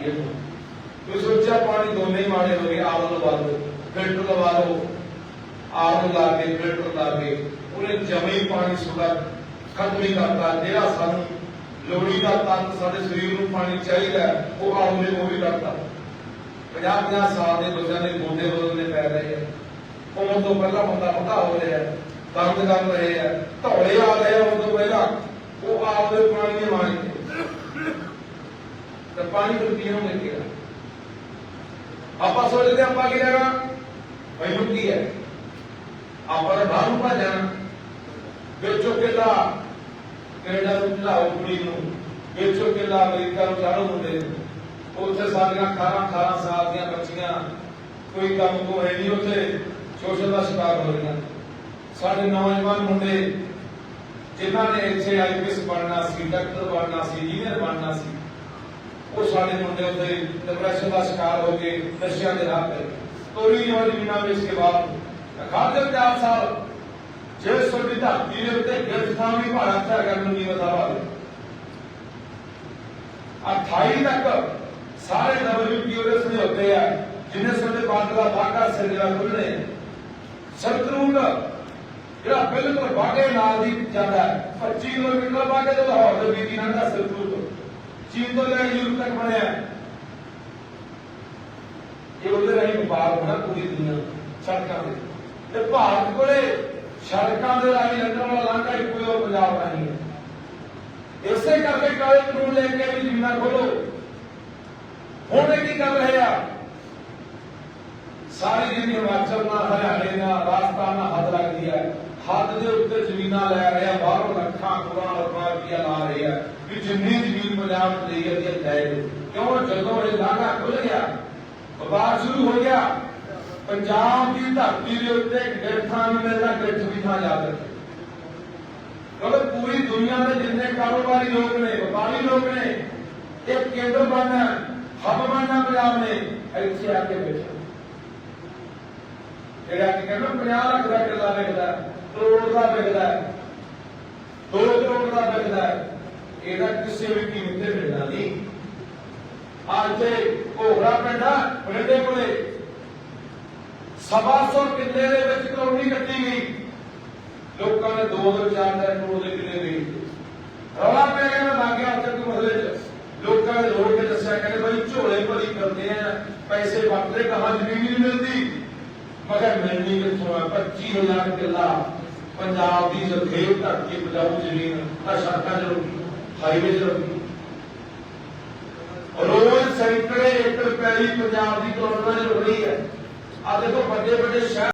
ਧਰਤੀ ਹੈ ਤੁਸੀਂ ਸੋਚਿਆ ਪਾਣੀ ਦੋਨੇ ਹੀ ਮਾੜੇ ਹੋ ਗਏ ਆਰੋ ਲਵਾ ਲਓ ਫਿਲਟਰ ਲਵਾ ਲਓ ਆਰੋ ਲਾ ਕੇ, ਫਿਲਟਰ ਲਾ ਕੇ, ਉਹਨੇ ਜਮੇ ਹੀ ਪਾਣੀ ਸੁਦਾ ਖਤਮ ਹੀ ਕਰਤਾ। ਜਿਹੜਾ ਸਾਨੂੰ ਲੋੜੀ ਦਾ ਤੱਤ ਸਾਡੇ ਸਰੀਰ ਨੂੰ ਪਾਣੀ ਚਾਹੀਦਾ, ਉਹ ਆਰੋ ਨੇ ਉਹ ਵੀ ਕਰਤਾ। 50 50 ਸਾਲ ਦੇ ਬੱਚਿਆਂ ਦੇ ਗੋਡੇ ਬਦਲਨੇ ਪੈ ਰਹੇ ਆ। ਉਮਰ ਤੋਂ ਪਹਿਲਾਂ ਬੰਦਾ ਪਤਾ ਹੋ ਰਿਹਾ ਦਰਦ ਕਰ ਰਹੇ ਆ, ਧੌਲੇ ਆ ਰਹੇ ਆ ਉਦੋਂ ਪਹਿਲਾਂ ਉਹ ਆਪਦੇ ਪਾਣੀ ਦੇ ਮਾਣੀ ਤੇ ਪਾਣੀ ਤੋਂ ਪੀਣੋਂ ਲੱਗੇਗਾ ਆਪਾਂ ਸੋਚਦੇ ਆਪਾਂ ਕੀ ਲੈਣਾ? ਮੈਨੂੰ ਕੀ ਹੈ ਕੈਨੇਡਾ ਨੂੰ ਚਲਾਓ ਕੁੜੀ ਨੂੰ। ਵੇਚੋ ਅਮਰੀਕਾ ਨੂੰ ਚਾੜੋ ਮੁੰਡੇ ਨੂੰ। ਉੱਥੇ ਸਾਡੀਆਂ 18 18 ਸਾਲ ਦੀਆਂ ਬੱਚੀਆਂ। ਕੋਈ ਕੰਮ ਕੋ ਹੈ ਨਹੀਂ ਉੱਥੇ। ਸ਼ੋਸ਼ਲ ਦਾ ਸ਼ਿਕਾਰ ਹੋ ਰਹੀਆਂ। ਸਾਡੇ ਨੌਜਵਾਨ ਮੁੰਡੇ, ਜਿਨ੍ਹਾਂ ਨੇ ਇੱਥੇ ਆਈਪੀਐਸ ਬਣਨਾ ਸੀ, ਡਾਕਟਰ ਬਣਨਾ ਸੀ ਇੰਜੀਨੀਅਰ ਬਣਨਾ ਸੀ ਉਹ ਸਾਡੇ ਮੁੰਡੇ ਉੱਤੇ ਡਿਪਰੈਸ਼ਨ ਦਾ ਸ਼ਿਕਾਰ ਹੋ ਕੇ ਨਸ਼ਿਆਂ ਦੇ ਰਾਹ ਤੇ ਤੋਰੀ ਜਵਾਨੀ ਬਿਨਾ ਵਿੱਚ ਕੇ ਬਾਅਦ ਖਾਦੇ ਪੰਜਾਬ ਸਾਹਿਬ ਜੇ ਤੁਹਾਡੀ ਧਰਤੀ ਦੇ ਉੱਤੇ ਗਿਰਫਤਾਰ ਵੀ ਭਾਰਤ ਦਾ ਕਰਨ ਨਹੀਂ ਬਤਾਵਾ ਦੇ 28 ਤੱਕ ਸਾਰੇ ਡਬਲਯੂਪੀਓ ਦੇ ਸਮਝੌਤੇ ਆ, ਜਿੰਨੇ ਸਾਡੇ ਬੰਦ ਦਾ ਵਾਕਾ ਸਿਰਜਾ ਖੁੱਲਣੇ ਸਰਤਰੂਲ ਜਿਹੜਾ ਬਿਲਕੁਲ ਬਾਗੇ ਨਾਲ ਦੀ ਜਾਂਦਾ 25 ਕਿਲੋਮੀਟਰ ਬਾਗੇ ਤੋਂ ਲਾਹੌਰ ਦੇ ਬੀਤੀ ਨੰਦਾ ਸਰਤਰੂਲ ਚੀਨ ਤੋਂ ਲੈ ਕੇ ਯੂਰਪ ਤੱਕ ਬਣਿਆ। ਹੈ। ਇਹ ਉਹਦੇ ਰਾਹੀਂ ਵਪਾਰ ਹੋਣਾ ਪੂਰੀ ਦੁਨੀਆ ਸੜਕਾਂ ਦੇ। ਤੇ ਭਾਰਤ ਕੋਲੇ ਸੜਕਾਂ ਦੇ ਰਾਹੀਂ ਲੰਘਣ ਵਾਲਾ ਲਾਂਘਾ ਹੀ ਕੋਈ ਹੋਰ ਪੰਜਾਬ ਰਾਹੀਂ ਹੈ। ਇਸੇ ਕਰਕੇ ਕਾਲੇ ਕਾਨੂੰਨ ਲੈ ਕੇ ਵੀ ਜ਼ਮੀਨਾਂ ਖੋਲੋ। ਹੁਣ ਇਹ ਕੀ ਕਰ ਰਹੇ ਆ? ਸਾਰੀ ਜਿਹੜੀ ਹਿਮਾਚਲ ਨਾਲ, ਹਰਿਆਣੇ ਨਾਲ, ਰਾਜਸਥਾਨ ਨਾਲ ਹੱਦ ਦੇ ਉੱਤੇ ਜ਼ਮੀਨਾਂ ਲੈ ਰਹੇ ਬਾਹਰੋਂ ਲੱਖਾਂ ਕਰੋੜਾਂ ਰੁਪਏ ਰੁਪਇਆ ਲਾ ਰਹੇ ਆ ਜਿੰਨੀ ਜ਼ਮੀਨ ਪੰਜਾਬ ਚ ਲਈ ਹੈ ਲੈ ਲਓ। ਕਿਉਂ? ਜਦੋਂ ਇਹ ਲਾਗਾ ਖੁੱਲ ਗਿਆ, ਵਪਾਰ ਸ਼ੁਰੂ ਹੋ ਗਿਆ, ਪੰਜਾਬ ਦੀ ਧਰਤੀ ਦੇ ਉੱਤੇ ਗਿਰਥਾਂ ਨੂੰ ਮਿਲਦਾ ਗਿਰਥ ਵੀ ਥਾਂ ਜਾ ਸਕੇ ਕਿਉਂਕਿ ਪੂਰੀ ਦੁਨੀਆ ਦੇ ਜਿੰਨੇ ਕਾਰੋਬਾਰੀ ਲੋਕ ਨੇ, ਵਪਾਰੀ ਲੋਕ ਨੇ, ਇਹ ਕੇਂਦਰ ਬਣਨਾ ਹੱਬ ਬਣਨਾ ਪੰਜਾਬ ਨੇ, ਇੱਥੇ ਆ ਕੇ ਬੈਠੇ। ਜਿਹੜਾ ਕਿ ਕਹਿੰਦਾ 50 ਲੱਖ ਦਾ ਕਿੱਲਾ ਵਿਕਦਾ ਕਰੋੜ ਦਾ ਵਿਕਦਾ ਹੈ। 2 ਕਰੋੜ ਦਾ ਵਿਕਦਾ ਹੈ? ਇਹਦਾ ਕਿਸੇ ਵੀ ਕੀਮਤ ਤੇ ਮਿਲਣਾ ਨਹੀਂ। ਅੱਜ ਤੇ ਘੋੜਾ ਪਿੰਡਾ ਪਿੰਡੇ ਕੋਲੇ। ਸਵਾ ਸੌ ਕਿੱਲੇ ਦੇ ਵਿੱਚ ਕਲੋਨੀ ਕੱਟੀ ਗਈ। ਲੋਕਾਂ ਨੇ 2 ਤੋਂ 4 ਦਾ ਕਰੋੜ ਦੇ ਕਿੱਲੇ ਵੇਚ ਰੌਲਾ ਪੈ ਗਿਆ, ਮੈਂ ਲੱਗ ਗਿਆ ਉੱਥੇ ਮਸਲੇ 'ਚ ਲੋਕਾਂ ਨੇ ਰੋੜ ਕੇ ਦੱਸਿਆ, ਕਹਿੰਦੇ ਬਈ ਝੋਲੇ ਭਰੀ ਕਰਦੇ ਆ, ਪੈਸੇ ਵਰਤਦੇ ਕਹਾਂ ਜ਼ਮੀਨ ਨਹੀਂ ਮਿਲਦੀ। ਮਗਰ ਮਿਲਣੀ ਕਿੱਥੋਂ ਆ? 25000 ਕਿੱਲਾ। ਪੰਜਾਬ ਦੀ ਜ਼ਖੀਰ ਧਰਤੀ ਬਜਾਊ ਜ਼ਮੀਨ ਆ ਸੜਕਾਂ 'ਚ ਰੁਕੀ ਹਾਈਵੇ 'ਚ ਰੁਕੀ। ਰੋਜ਼ ਸੈਂਕੜੇ ਏਕੜ ਪੈਲੀ ਪੰਜਾਬ ਦੀ ਕੋਲੋਨਾ 'ਚ ਹੈ। ਆ ਦੇਖੋ ਵੱਡੇ ਵੱਡੇ ਸ਼ਹਿਰ